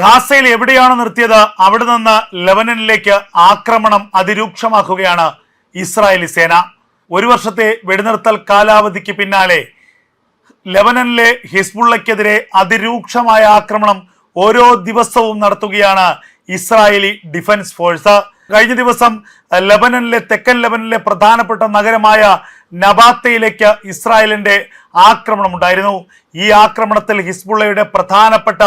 ഗാസയിൽ എവിടെയാണ് നിർത്തിയത്? അവിടെ നിന്ന് ലെബനനിലേക്ക് ആക്രമണം അതിരൂക്ഷമാക്കുകയാണ് ഇസ്രായേലി സേന. ഒരു വർഷത്തെ വെടിനിർത്തൽ കാലാവധിക്ക് പിന്നാലെ ലെബനനിലെ ഹിസ്ബുള്ളയ്ക്കെതിരെ അതിരൂക്ഷമായ ആക്രമണം ഓരോ ദിവസവും നടത്തുകയാണ് ഇസ്രായേലി ഡിഫൻസ് ഫോഴ്സ്. കഴിഞ്ഞ ദിവസം ലബനനിലെ തെക്കൻ ലബനിലെ പ്രധാനപ്പെട്ട നഗരമായ നബാത്തയിലേക്ക് ഇസ്രായേലിന്റെ ആക്രമണം ഉണ്ടായിരുന്നു. ഈ ആക്രമണത്തിൽ ഹിസ്ബുള്ളയുടെ പ്രധാനപ്പെട്ട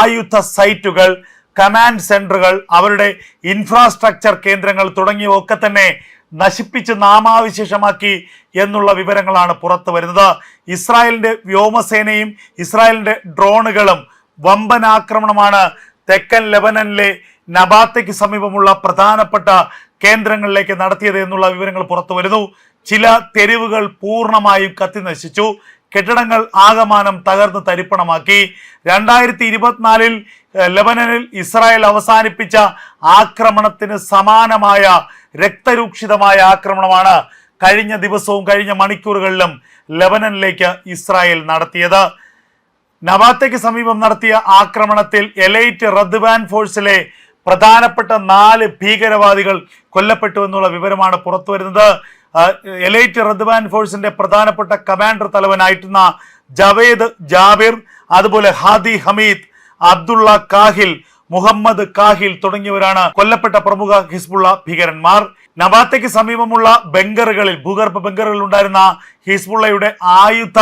ആയുധ സൈറ്റുകൾ കമാൻഡ് സെന്ററുകൾ അവരുടെ ഇൻഫ്രാസ്ട്രക്ചർ കേന്ദ്രങ്ങൾ തുടങ്ങിയവ ഒക്കെ തന്നെ നശിപ്പിച്ച് നാമാവിശേഷമാക്കി എന്നുള്ള വിവരങ്ങളാണ് പുറത്തു വരുന്നത്. ഇസ്രായേലിന്റെ വ്യോമസേനയും ഇസ്രായേലിന്റെ ഡ്രോണുകളും വമ്പൻ ആക്രമണമാണ് തെക്കൻ ലെബനനിലെ നബാത്തയ്ക്ക് സമീപമുള്ള പ്രധാനപ്പെട്ട കേന്ദ്രങ്ങളിലേക്ക് നടത്തിയത് എന്നുള്ള വിവരങ്ങൾ പുറത്തു വരുന്നു. ചില തെരുവുകൾ പൂർണമായും കത്തി നശിച്ചു. കെട്ടിടങ്ങൾ ആകമാനം തകർന്ന് തരിപ്പണമാക്കി. രണ്ടായിരത്തി ഇരുപത്തിനാലിൽ ലെബനനിൽ ഇസ്രായേൽ അവസാനിപ്പിച്ച ആക്രമണത്തിന് സമാനമായ രക്തരൂക്ഷിതമായ ആക്രമണമാണ് കഴിഞ്ഞ ദിവസവും കഴിഞ്ഞ മണിക്കൂറുകളിലും ലെബനനിലേക്ക് ഇസ്രായേൽ നടത്തിയത്. നവാത്തയ്ക്ക് സമീപം നടത്തിയ ആക്രമണത്തിൽ എലൈറ്റ് റദ്വാൻ ഫോഴ്സിലെ പ്രധാനപ്പെട്ട നാല് ഭീകരവാദികൾ കൊല്ലപ്പെട്ടു എന്നുള്ള വിവരമാണ് പുറത്തു വരുന്നത് എലൈറ്റ് റദ്വാൻ ഫോഴ്സിന്റെ പ്രധാനപ്പെട്ട കമാൻഡർ തലവനായിട്ടുന്ന ജവേദ് ജാബിർ അതുപോലെ ഹാദി ഹമീദ് അബ്ദുള്ള കാഹിൽ മുഹമ്മദ് കാഹിൽ തുടങ്ങിയവരാണ് കൊല്ലപ്പെട്ട പ്രമുഖ ഹിസ്ബുള്ള ഭീകരന്മാർ. നവാത്തയ്ക്ക് സമീപമുള്ള ബംഗറുകളിൽ ഭൂഗർഭ ബംഗറുകളിൽ ഉണ്ടായിരുന്ന ഹിസ്ബുള്ളയുടെ ആയുധ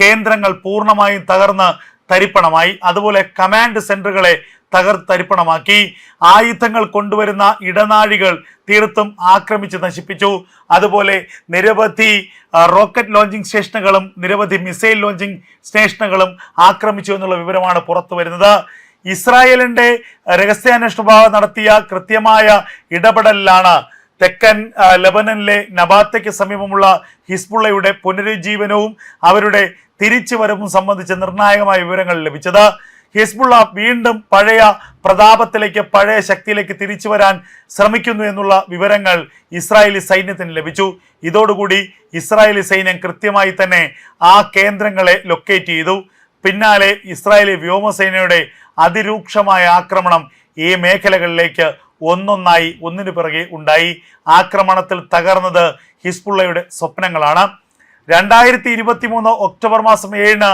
കേന്ദ്രങ്ങൾ പൂർണമായും തകർന്ന് തരിപ്പണമായി. അതുപോലെ കമാൻഡ് സെന്ററുകളെ തകർത്ത് തരിപ്പണമാക്കി. ആയുധങ്ങൾ കൊണ്ടുവരുന്ന ഇടനാഴികൾ തീർത്തും ആക്രമിച്ച് നശിപ്പിച്ചു. അതുപോലെ നിരവധി റോക്കറ്റ് ലോഞ്ചിങ് സ്റ്റേഷനുകളും നിരവധി മിസൈൽ ലോഞ്ചിങ് സ്റ്റേഷനുകളും ആക്രമിച്ചു എന്നുള്ള വിവരമാണ് പുറത്തു വരുന്നത്. ഇസ്രായേലിന്റെ രഹസ്യാന്വേഷണ വിഭാഗം നടത്തിയ കൃത്യമായ ഇടപെടലിലാണ് തെക്കൻ ലബനനിലെ നബാത്തയ്ക്ക് സമീപമുള്ള ഹിസ്ബുള്ളയുടെ പുനരുജ്ജീവനവും അവരുടെ തിരിച്ചുവരവും സംബന്ധിച്ച് നിർണായകമായ വിവരങ്ങൾ ലഭിച്ചത്. ഹിസ്ബുള്ള വീണ്ടും പഴയ പ്രതാപത്തിലേക്ക് പഴയ ശക്തിയിലേക്ക് തിരിച്ചു വരാൻ ശ്രമിക്കുന്നു എന്നുള്ള വിവരങ്ങൾ ഇസ്രായേലി സൈന്യത്തിന് ലഭിച്ചു. ഇതോടുകൂടി ഇസ്രായേലി സൈന്യം കൃത്യമായി തന്നെ ആ കേന്ദ്രങ്ങളെ ലൊക്കേറ്റ് ചെയ്തു. പിന്നാലെ ഇസ്രായേലി വ്യോമസേനയുടെ അതിരൂക്ഷമായ ആക്രമണം ഈ മേഖലകളിലേക്ക് ഒന്നൊന്നായി ഒന്നിനു പിറകെ ഉണ്ടായി. ആക്രമണത്തിൽ തകർന്നത് ഹിസ്ബുള്ളയുടെ സ്വപ്നങ്ങളാണ്. രണ്ടായിരത്തി ഇരുപത്തി മൂന്ന് ഒക്ടോബർ മാസം ഏഴിന്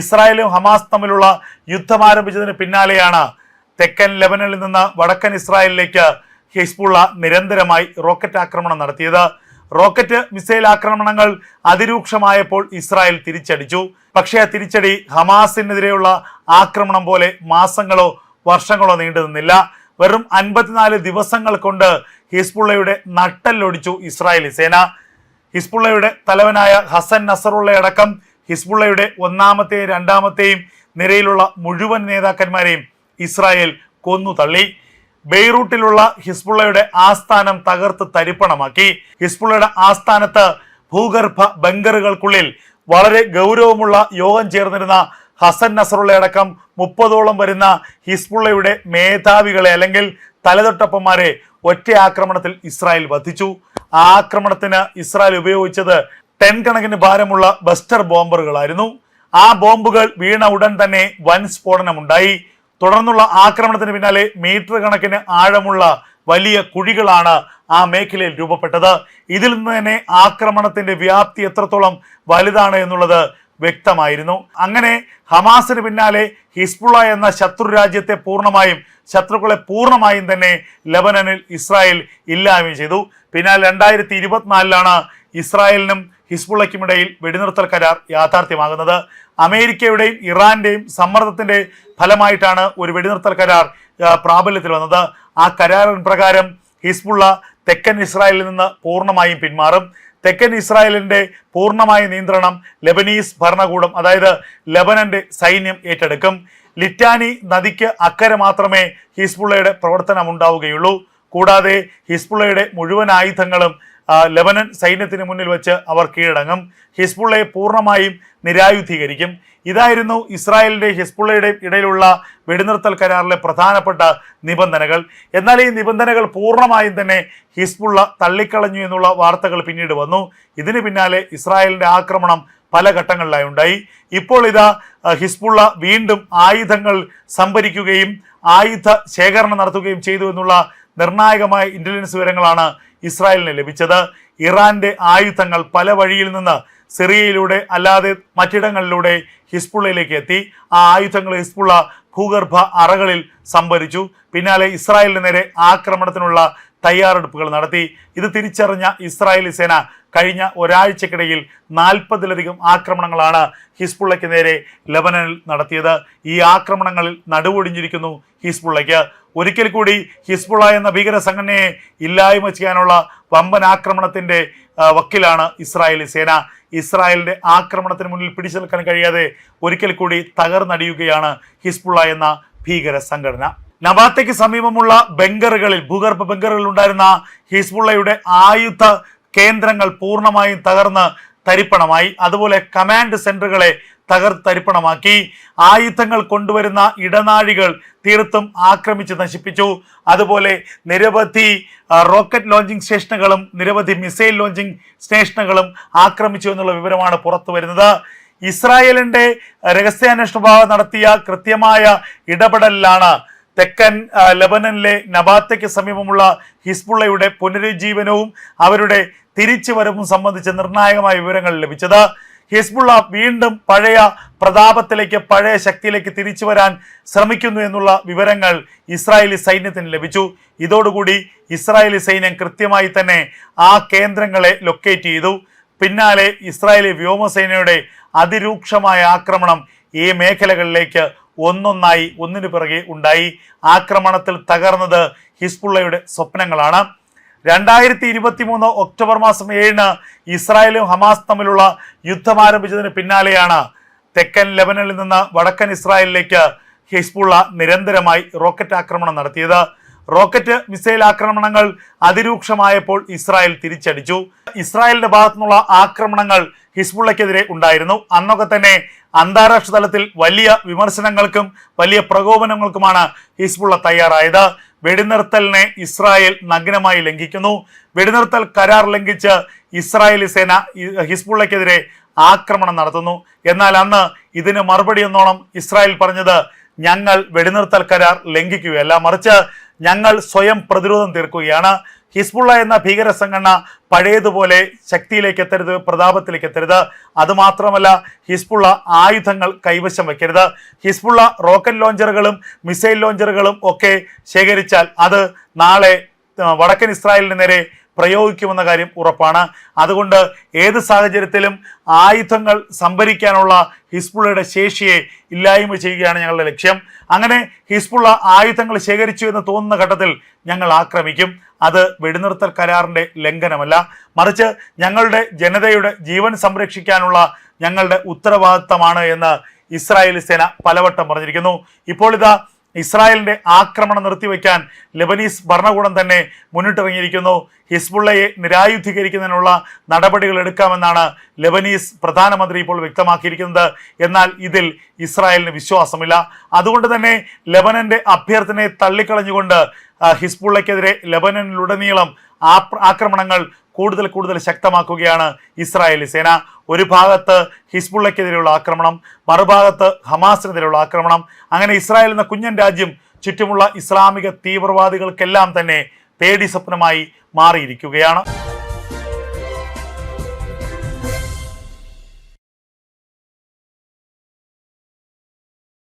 ഇസ്രായേലും ഹമാസ് തമ്മിലുള്ള യുദ്ധം ആരംഭിച്ചതിന് പിന്നാലെയാണ് തെക്കൻ ലെബനനിൽ നിന്ന് വടക്കൻ ഇസ്രായേലിലേക്ക് ഹിസ്ബുള്ള നിരന്തരമായി റോക്കറ്റ് ആക്രമണം നടത്തിയത്. റോക്കറ്റ് മിസൈൽ ആക്രമണങ്ങൾ അതിരൂക്ഷമായപ്പോൾ ഇസ്രായേൽ തിരിച്ചടിച്ചു. പക്ഷേ ആ തിരിച്ചടി ഹമാസിനെതിരെയുള്ള ആക്രമണം പോലെ മാസങ്ങളോ വർഷങ്ങളോ നീണ്ടു നിന്നില്ല വെറും അൻപത്തിനാല് ദിവസങ്ങൾ കൊണ്ട് ഹിസ്ബുള്ളയുടെ നട്ടല്ലൊടിച്ചു ഇസ്രായേലി സേന. ഹിസ്ബുള്ളയുടെ തലവനായ ഹസൻ നസറുള്ളയടക്കം ഹിസ്ബുള്ളയുടെ ഒന്നാമത്തെയും രണ്ടാമത്തെയും നിരയിലുള്ള മുഴുവൻ നേതാക്കന്മാരെയും ഇസ്രായേൽ കൊന്നു തള്ളി. ബെയ്റൂട്ടിലുള്ള ഹിസ്ബുള്ളയുടെ ആസ്ഥാനം തകർത്ത് തരിപ്പണമാക്കി. ഹിസ്ബുള്ളയുടെ ആസ്ഥാനത്ത് ഭൂഗർഭ ബങ്കറുകൾക്കുള്ളിൽ വളരെ ഗൗരവമുള്ള യോഗം ചേർന്നിരുന്ന ഹസൻ നസറുള്ളയടക്കം മുപ്പതോളം വരുന്ന ഹിസ്ബുള്ളയുടെ മേധാവികളെ അല്ലെങ്കിൽ തലതൊട്ടപ്പന്മാരെ ഒറ്റ ആക്രമണത്തിൽ ഇസ്രായേൽ വധിച്ചു. ആ ആക്രമണത്തിന് ഇസ്രായേൽ ഉപയോഗിച്ചത് ടെൻ കണക്കിന് ഭാരമുള്ള ബസ്റ്റർ ബോംബറുകളായിരുന്നു. ആ ബോംബുകൾ വീണ ഉടൻ തന്നെ വൻ സ്ഫോടനമുണ്ടായി. തുടർന്നുള്ള ആക്രമണത്തിന് പിന്നാലെ മീറ്റർ കണക്കിന് ആഴമുള്ള വലിയ കുഴികളാണ് ആ മേഖലയിൽ രൂപപ്പെട്ടത്. ഇതിൽ നിന്ന് തന്നെ ആക്രമണത്തിന്റെ വ്യാപ്തി എത്രത്തോളം വലുതാണ് എന്നുള്ളത് വ്യക്തമായിരുന്നു. അങ്ങനെ ഹമാസിന് പിന്നാലെ ഹിസ്ബുള്ള എന്ന ശത്രു രാജ്യത്തെ പൂർണമായും ശത്രുക്കളെ പൂർണമായും തന്നെ ലബനനിൽ ഇസ്രായേൽ ഇല്ലായ്മ ചെയ്തു. പിന്നാലെ രണ്ടായിരത്തി ഇരുപത്തിനാലിലാണ് ഇസ്രായേലിനും ഹിസ്ബുള്ളയ്ക്കുമിടയിൽ വെടിനിർത്തൽ കരാർ യാഥാർത്ഥ്യമാകുന്നത്. അമേരിക്കയുടെയും ഇറാന്റെയും സമ്മർദ്ദത്തിന്റെ ഫലമായിട്ടാണ് ഒരു വെടിനിർത്തൽ കരാർ പ്രാബല്യത്തിൽ വന്നത്. ആ കരാറിൻ പ്രകാരം ഹിസ്ബുള്ള തെക്കൻ ഇസ്രായേലിൽ നിന്ന് പൂർണമായും പിന്മാറും. തെക്കൻ ഇസ്രായേലിന്റെ പൂർണമായ നിയന്ത്രണം ലെബനീസ് ഭരണകൂടം അതായത് ലെബനന്റെ സൈന്യം ഏറ്റെടുക്കും. ലിറ്റാനി നദിക്ക് അക്കരെ മാത്രമേ ഹിസ്ബുള്ളയുടെ പ്രവർത്തനം ഉണ്ടാവുകയുള്ളൂ കൂടാതെ ഹിസ്ബുള്ളയുടെ മുഴുവൻ ആയുധങ്ങളും ലെബനൻ സൈന്യത്തിന് മുന്നിൽ വെച്ച് അവർ കീഴടങ്ങും. ഹിസ്ബുള്ളയെ പൂർണമായും നിരായുധീകരിക്കും. ഇതായിരുന്നു ഇസ്രായേലിന്റെ ഹിസ്ബുള്ളയുടെയും ഇടയിലുള്ള വെടിനിർത്തൽ കരാറിലെ പ്രധാനപ്പെട്ട നിബന്ധനകൾ. എന്നാൽ ഈ നിബന്ധനകൾ പൂർണമായും തന്നെ ഹിസ്ബുള്ള തള്ളിക്കളഞ്ഞു എന്നുള്ള വാർത്തകൾ പിന്നീട് വന്നു. ഇതിന് പിന്നാലെ ഇസ്രായേലിന്റെ ആക്രമണം പല ഘട്ടങ്ങളിലായി ഉണ്ടായി. ഇപ്പോൾ ഇതാ ഹിസ്ബുള്ള വീണ്ടും ആയുധങ്ങൾ സംഭരിക്കുകയും ആയുധ ശേഖരണം നടത്തുകയും ചെയ്തു എന്നുള്ള നിർണായകമായ ഇന്റലിജൻസ് വിവരങ്ങളാണ് ഇസ്രായേലിന് ലഭിച്ചത്. ഇറാന്റെ ആയുധങ്ങൾ പല വഴിയിൽ നിന്ന് സിറിയയിലൂടെ അല്ലാതെ മറ്റിടങ്ങളിലൂടെ ഹിസ്ബുള്ളയിലേക്ക് എത്തി. ആ ആയുധങ്ങൾ ഹിസ്ബുള്ള ഭൂഗർഭ അറകളിൽ സംഭരിച്ചു. പിന്നാലെ ഇസ്രായേലിന് നേരെ ആക്രമണത്തിനുള്ള തയ്യാറെടുപ്പുകൾ നടത്തി. ഇത് തിരിച്ചറിഞ്ഞ ഇസ്രായേലി സേന കഴിഞ്ഞ ഒരാഴ്ചക്കിടയിൽ നാൽപ്പതിലധികം ആക്രമണങ്ങളാണ് ഹിസ്ബുള്ളയ്ക്ക് നേരെ ലബനനിൽ നടത്തിയത്. ഈ ആക്രമണങ്ങളിൽ നടുവൊടിഞ്ഞിരിക്കുന്നു ഹിസ്ബുള്ളയ്ക്ക്. ഒരിക്കൽ കൂടി ഹിസ്ബുള്ള എന്ന ഭീകര സംഘടനയെ ഇല്ലായ്മ ചെയ്യാനുള്ള വമ്പൻ ആക്രമണത്തിന്റെ വക്കിലാണ് ഇസ്രായേലി സേന. ഇസ്രായേലിന്റെ ആക്രമണത്തിന് മുന്നിൽ പിടിച്ചു കഴിയാതെ ഒരിക്കൽ കൂടി തകർന്നടിയുകയാണ് ഹിസ്ബുള്ള എന്ന ഭീകര സംഘടന. നബാത്തയ്ക്ക് സമീപമുള്ള ബങ്കറുകളിൽ ഭൂഗർഭ ബങ്കറുകളിൽ ഉണ്ടായിരുന്ന ഹിസ്ബുള്ളയുടെ ആയുധ കേന്ദ്രങ്ങൾ പൂർണമായും തകർന്ന് തരിപ്പണമായി. അതുപോലെ കമാൻഡ് സെന്ററുകളെ തകർത്ത് തരിപ്പണമാക്കി. ആയുധങ്ങൾ കൊണ്ടുവരുന്ന ഇടനാഴികൾ തീർത്തും ആക്രമിച്ച് നശിപ്പിച്ചു. അതുപോലെ നിരവധി റോക്കറ്റ് ലോഞ്ചിങ് സ്റ്റേഷനുകളും നിരവധി മിസൈൽ ലോഞ്ചിങ് സ്റ്റേഷനുകളും ആക്രമിച്ചു എന്നുള്ള വിവരമാണ് പുറത്തു വരുന്നത്. ഇസ്രായേലിന്റെ രഹസ്യാന്വേഷണ വിഭാഗം നടത്തിയ കൃത്യമായ ഇടപെടലിലാണ് തെക്കൻ ലബനനിലെ നബാത്തയ്ക്ക് സമീപമുള്ള ഹിസ്ബുള്ളയുടെ പുനരുജ്ജീവനവും അവരുടെ തിരിച്ചുവരവും സംബന്ധിച്ച നിർണായകമായ വിവരങ്ങൾ ലഭിച്ചത്. ഹിസ്ബുള്ള വീണ്ടും പഴയ പ്രതാപത്തിലേക്ക് പഴയ ശക്തിയിലേക്ക് തിരിച്ചു വരാൻ ശ്രമിക്കുന്നു എന്നുള്ള വിവരങ്ങൾ ഇസ്രായേലി സൈന്യത്തിന് ലഭിച്ചു. ഇതോടുകൂടി ഇസ്രായേലി സൈന്യം കൃത്യമായി തന്നെ ആ കേന്ദ്രങ്ങളെ ലൊക്കേറ്റ് ചെയ്തു. പിന്നാലെ ഇസ്രായേലി വ്യോമസേനയുടെ അതിരൂക്ഷമായ ആക്രമണം ഈ മേഖലകളിലേക്ക് ഒന്നൊന്നായി ഒന്നിനു പിറകെ ഉണ്ടായി. ആക്രമണത്തിൽ തകർന്നത് ഹിസ്ബുള്ളയുടെ സ്വപ്നങ്ങളാണ്. രണ്ടായിരത്തി ഇരുപത്തി മൂന്ന് ഒക്ടോബർ മാസം ഏഴിന് ഇസ്രായേലും ഹമാസ് തമ്മിലുള്ള യുദ്ധം ആരംഭിച്ചതിന് പിന്നാലെയാണ് തെക്കൻ ലെബനനിൽ നിന്ന് വടക്കൻ ഇസ്രായേലിലേക്ക് ഹിസ്ബുള്ള നിരന്തരമായി റോക്കറ്റ് ആക്രമണം നടത്തിയത്. റോക്കറ്റ് മിസൈൽ ആക്രമണങ്ങൾ അതിരൂക്ഷമായപ്പോൾ ഇസ്രായേൽ തിരിച്ചടിച്ചു. ഇസ്രായേലിന്റെ ഭാഗത്തു നിന്നുള്ള ആക്രമണങ്ങൾ ഹിസ്ബുള്ളക്കെതിരെ ഉണ്ടായിരുന്നു. അന്നൊക്കെ തന്നെ അന്താരാഷ്ട്ര തലത്തിൽ വലിയ വിമർശനങ്ങൾക്കും വലിയ പ്രകോപനങ്ങൾക്കുമാണ് ഹിസ്ബുള്ള തയ്യാറായത്. വെടിനിർത്തലിനെ ഇസ്രായേൽ നഗ്നമായി ലംഘിക്കുന്നു. വെടിനിർത്തൽ കരാർ ലംഘിച്ച് ഇസ്രായേലി സേന ഹിസ്ബുള്ളക്കെതിരെ ആക്രമണം നടത്തുന്നു. എന്നാൽ അന്ന് ഇതിന് മറുപടി എന്നോണം ഇസ്രായേൽ പറഞ്ഞത് ഞങ്ങൾ വെടിനിർത്തൽ കരാർ ലംഘിക്കുകയല്ല. മറിച്ച് ഞങ്ങൾ സ്വയം പ്രതിരോധം തീർക്കുകയാണ്. ഹിസ്ബുള്ള എന്ന ഭീകര സംഘടന പഴയതുപോലെ ശക്തിയിലേക്ക് എത്തരുത് പ്രതാപത്തിലേക്ക് എത്തരുത്. അതുമാത്രമല്ല ഹിസ്ബുള്ള ആയുധങ്ങൾ കൈവശം വയ്ക്കരുത് ഹിസ്ബുള്ള റോക്കറ്റ് ലോഞ്ചറുകളും മിസൈൽ ലോഞ്ചറുകളും ഒക്കെ ശേഖരിച്ചാൽ അത് നാളെ വടക്കൻ ഇസ്രായേലിന് നേരെ പ്രയോഗിക്കുമെന്ന കാര്യം ഉറപ്പാണ്. അതുകൊണ്ട് ഏത് സാഹചര്യത്തിലും ആയുധങ്ങൾ സംഭരിക്കാനുള്ള ഹിസ്ബുള്ളയുടെ ശേഷിയെ ഇല്ലായ്മ ചെയ്യുകയാണ് ഞങ്ങളുടെ ലക്ഷ്യം. അങ്ങനെ ഹിസ്ബുള്ള ആയുധങ്ങൾ ശേഖരിച്ചു എന്ന് തോന്നുന്ന ഘട്ടത്തിൽ ഞങ്ങൾ ആക്രമിക്കും. അത് വെടിനിർത്തൽ കരാറിന്റെ ലംഘനമല്ല. മറിച്ച് ഞങ്ങളുടെ ജനതയുടെ ജീവൻ സംരക്ഷിക്കാനുള്ള ഞങ്ങളുടെ ഉത്തരവാദിത്തമാണ് എന്ന് ഇസ്രായേലി സേന പലവട്ടം പറഞ്ഞിരിക്കുന്നു. ഇപ്പോൾ ഇതാ ഇസ്രായേലിന്റെ ആക്രമണം നിർത്തിവെക്കാൻ ലബനീസ് ഭരണകൂടം തന്നെ മുന്നിട്ടിറങ്ങിയിരിക്കുന്നു. ഹിസ്ബുള്ളയെ നിരായുധീകരിക്കുന്നതിനുള്ള നടപടികൾ എടുക്കാമെന്നാണ് ലബനീസ് പ്രധാനമന്ത്രി ഇപ്പോൾ വ്യക്തമാക്കിയിരിക്കുന്നത്. എന്നാൽ ഇതിൽ ഇസ്രായേലിന് വിശ്വാസമില്ല. അതുകൊണ്ട് തന്നെ ലബനന്റെ അഭ്യർത്ഥനയെ തള്ളിക്കളഞ്ഞുകൊണ്ട് ഹിസ്ബുള്ളയ്ക്കെതിരെ ലെബനനിലുടനീളം ആക്രമണങ്ങൾ കൂടുതൽ കൂടുതൽ ശക്തമാക്കുകയാണ് ഇസ്രായേലി സേന. ഒരു ഭാഗത്ത് ഹിസ്ബുള്ളയ്ക്കെതിരെയുള്ള ആക്രമണം മറുഭാഗത്ത് ഹമാസിനെതിരെയുള്ള ആക്രമണം. അങ്ങനെ ഇസ്രായേൽ എന്ന കുഞ്ഞൻ രാജ്യം ചുറ്റുമുള്ള ഇസ്ലാമിക തീവ്രവാദികൾക്കെല്ലാം തന്നെ പേടി സ്വപ്നമായി മാറിയിരിക്കുകയാണ്.